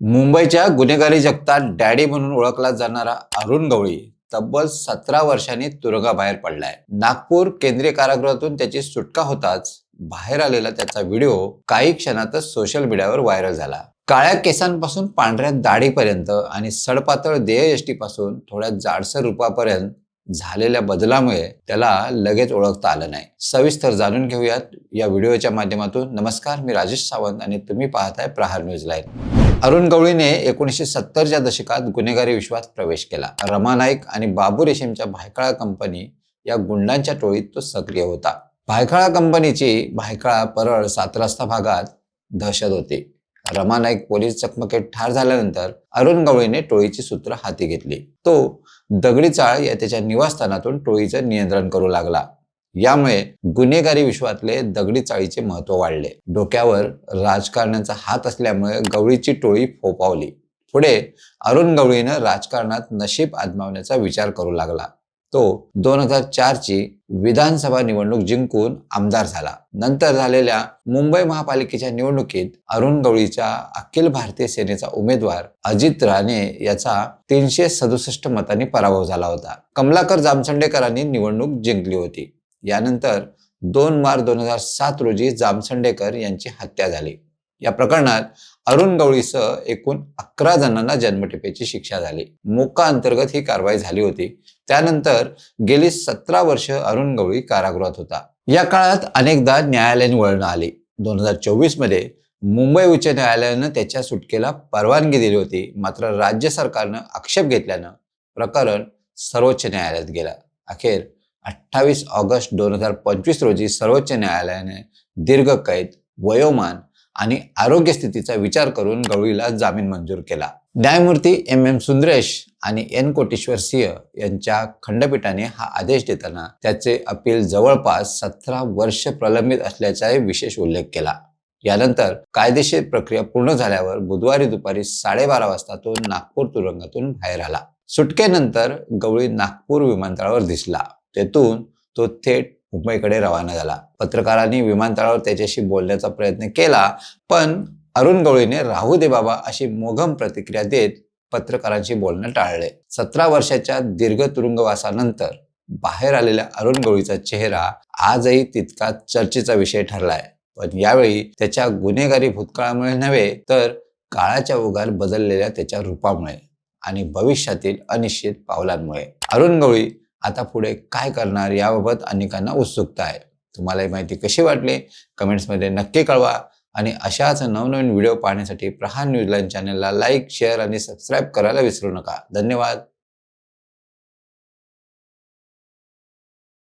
मुंबईच्या गुन्हेगारी जगतात डॅडी म्हणून ओळखला जाणारा अरुण गवळी तब्बल सतरा वर्षांनी तुरुंगाबाहेर पडलाय. नागपूर केंद्रीय कारागृहातून त्याची सुटका होताच बाहेर आलेला त्याचा व्हिडिओ काही क्षणातच सोशल मीडियावर व्हायरल झाला. काळ्या केसांपासून पांढऱ्या दाढीपर्यंत आणि सडपातळ देहयष्टीपासून थोड्या जाडसर रूपापर्यंत झालेल्या बदलामुळे त्याला लगेच ओळखता आलं नाही. सविस्तर जाणून घेऊयात या व्हिडिओच्या माध्यमातून. नमस्कार मी राजेश सावंत आणि तुम्ही पाहताय प्रहार न्यूज लाईन. अरुण गवळीने एकोणीसशे सत्तरच्या दशकात गुन्हेगारी विश्वात प्रवेश केला. रमा नाईक आणि बाबू रेशीमच्या भायखळा कंपनी या गुंडांच्या टोळीत तो सक्रिय होता. भायखळा कंपनीची भायखळा परळ सात रस्ता भागात दहशत होती. रमा नाईक पोलीस चकमकीत ठार झाल्यानंतर अरुण गवळीने टोळीची सूत्र हाती घेतली. तो दगडी चाळ या त्याच्या निवासस्थानातून टोळीचं नियंत्रण करू लागला. यामुळे गुन्हेगारी विश्वातले दगडी चाळीचे महत्त्व वाढले. डोक्यावर राजकारण्याचा हात असल्यामुळे गवळीची टोळी फोपावली पुढे अरुण गवळीनं राजकारणात नशीब आजमावण्याचा विचार करू लागला. तो दोन हजार चारची विधानसभा निवडणूक जिंकून आमदार झाला. नंतर झालेल्या मुंबई महापालिकेच्या निवडणुकीत अरुण गवळीच्या अखिल भारतीय सेनेचा उमेदवार अजित राणे याचा तीनशे सदुसष्ट मतांनी पराभव झाला होता. कमलाकर जामसंडेकरांनी निवडणूक जिंकली होती. यानंतर दोन मार्च दोन हजार सात रोजी जामसंडेकर यांची हत्या झाली. या प्रकरणात अरुण गवळीसह एकूण अकरा जणांना जन्मटिपेची शिक्षा झाली. मोका अंतर्गत ही कारवाई झाली होती. त्यानंतर गेली सतरा वर्ष अरुण गवळी कारागृहात होता. या काळात अनेकदा न्यायालयीन वळण आली. दोन हजार चोवीसमध्ये मुंबई उच्च न्यायालयानं त्याच्या सुटकेला परवानगी दिली होती. मात्र राज्य सरकारनं आक्षेप घेतल्यानं प्रकरण सर्वोच्च न्यायालयात गेलं. अखेर अठ्ठावीस ऑगस्ट दोन हजार पंचवीस रोजी सर्वोच्च न्यायालयाने दीर्घ कैद वयोमान आणि आरोग्य स्थितीचा विचार करून गवळीला जामीन मंजूर केला. न्यायमूर्ती एम एम सुंदरेश आणि एन कोटेश्वर सिंह यांच्या खंडपीठाने हा आदेश देताना त्याचे अपील जवळपास सतरा वर्ष प्रलंबित असल्याचाही विशेष उल्लेख केला. यानंतर कायदेशीर प्रक्रिया पूर्ण झाल्यावर बुधवारी दुपारी साडेबारा वाजता तो नागपूर तुरुंगातून बाहेर आला. सुटकेनंतर गवळी नागपूर विमानतळावर दिसला. तेथून तो थेट मुंबईकडे रवाना झाला. पत्रकारांनी विमानतळावर त्याच्याशी बोलण्याचा प्रयत्न केला पण अरुण गवळीने राहू दे बाबा अशी मोघम प्रतिक्रिया देत पत्रकारांशी बोलणं टाळले. सतरा वर्षाच्या दीर्घ तुरुंगवासानंतर बाहेर आलेल्या अरुण गवळीचा चेहरा आजही तितका चर्चेचा विषय ठरलाय. पण यावेळी त्याच्या गुन्हेगारी भूतकाळामुळे नव्हे तर काळाच्या ओघात बदललेल्या त्याच्या रूपामुळे आणि भविष्यातील अनिश्चित पावलांमुळे. अरुण गवळी आता पुढे काय करणार याबाबत अनेकांना उत्सुकता आहे. तुम्हाला ही माहिती कशी वाटली? कमेंट्समध्ये नक्की कळवा. आणि अशाच नवनवीन व्हिडिओ पाहण्यासाठी प्रहार न्यूजलाईन चॅनलला लाईक शेअर आणि सबस्क्राईब करायला विसरू नका. धन्यवाद.